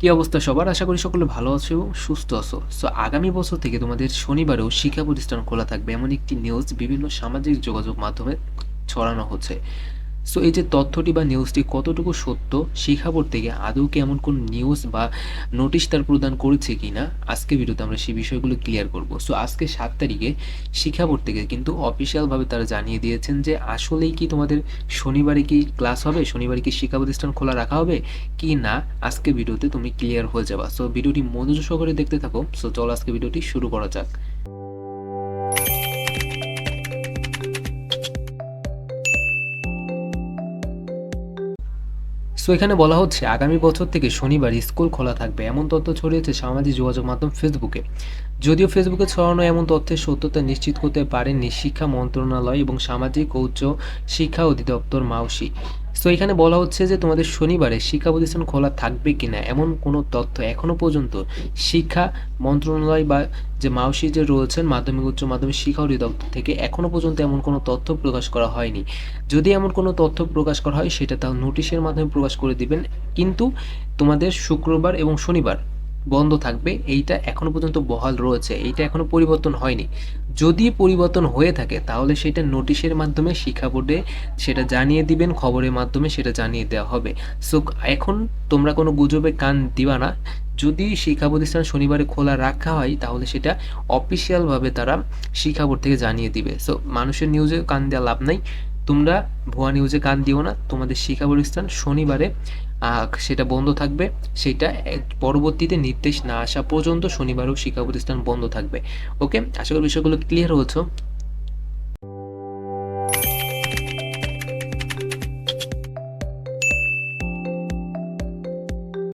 কি অবস্থা সবার? আশা করি সকলে ভালো আছো এবং সুস্থ আছো। সো আগামী বছর থেকে তোমাদের শনিবারেও শিক্ষা প্রতিষ্ঠান খোলা থাকবে। এমন একটি নিউজ বিভিন্ন সামাজিক যোগাযোগ মাধ্যমে ছড়ানো হচ্ছে। সো এই যে তথ্যটি বা নিউজটি কতটুকু সত্য শিক্ষা বোর্ড থেকে আদৌ কি এমন কোন নিউজ বা নোটিশ তার প্রদান করেছে কিনা আজকে ভিডিওতে আমরা সেই বিষয়গুলো ক্লিয়ার করব। সো আজকে সাত তারিখে শিক্ষা থেকে কিন্তু অফিসিয়ালভাবে তারা জানিয়ে দিয়েছেন যে, আসলেই কি তোমাদের শনিবারে কি ক্লাস হবে? শনিবারে কি শিক্ষা প্রতিষ্ঠান খোলা রাখা হবে? কি না? আজকে ভিডিওতে তুমি ক্লিয়ার হয়ে যাবা। সো ভিডিওটি মনোযোগ সহকারে দেখতে থাকো। সো চলো আজকে ভিডিওটি শুরু করা যাক। সো এখানে বলা হচ্ছে আগামী বছর থেকে শনিবার স্কুল খোলা থাকবে। এমন তথ্য ছড়িয়েছে সামাজিক যোগাযোগ মাধ্যম ফেসবুকে যদিও ফেসবুকে ছড়ানো এমন তথ্যের সত্যতা নিশ্চিত করতে পারেননি শিক্ষা মন্ত্রণালয় এবং সামাজিক উচ্চ শিক্ষা অধিদপ্তর মাউসি। সো এখানে বলা হচ্ছে যে তোমাদের শনিবারে শিক্ষা প্রতিষ্ঠান খোলা থাকবে কি না এমন কোনো তথ্য এখনও পর্যন্ত শিক্ষা মন্ত্রণালয় বা যে মাউসি যে রয়েছেন মাধ্যমিক, উচ্চ মাধ্যমিক শিক্ষা অধিদপ্তর থেকে এখনও পর্যন্ত এমন কোনো তথ্য প্রকাশ করা হয়নি। যদি এমন কোনো তথ্য প্রকাশ করা হয়, সেটা তাও নোটিশের মাধ্যমে প্রকাশ করে দিবেন। কিন্তু তোমাদের শুক্রবার এবং শনিবার বন্ধ থাকবে, এইটা এখনও পর্যন্ত বহাল রয়েছে, এইটা এখনও পরিবর্তন হয়নি। যদি পরিবর্তন হয়ে থাকে, তাহলে সেটা নোটিশের মাধ্যমে শিক্ষা বোর্ডে সেটা জানিয়ে দিবেন, খবরের মাধ্যমে সেটা জানিয়ে দেওয়া হবে। সো এখন তোমরা কোনো গুজবে কান দিবা না। যদি শিক্ষা প্রতিষ্ঠান শনিবারে খোলা রাখা হয়, তাহলে সেটা অফিসিয়ালভাবে তারা শিক্ষা বোর্ড থেকে জানিয়ে দিবে। সো মানুষের নিউজে কান দেওয়া লাভ নাই। তোমরা ভুয়া নিউজে কান দিও না। তোমাদের শিক্ষা প্রতিষ্ঠান শনিবারে। সেটা বন্ধ থাকবে। সেটা পরবর্তীতে নির্দেশ না আসা পর্যন্ত শনিবারও শিক্ষা প্রতিষ্ঠান বন্ধ থাকবে। ওকে আশা করি বিষয়গুলো ক্লিয়ার হয়েছে।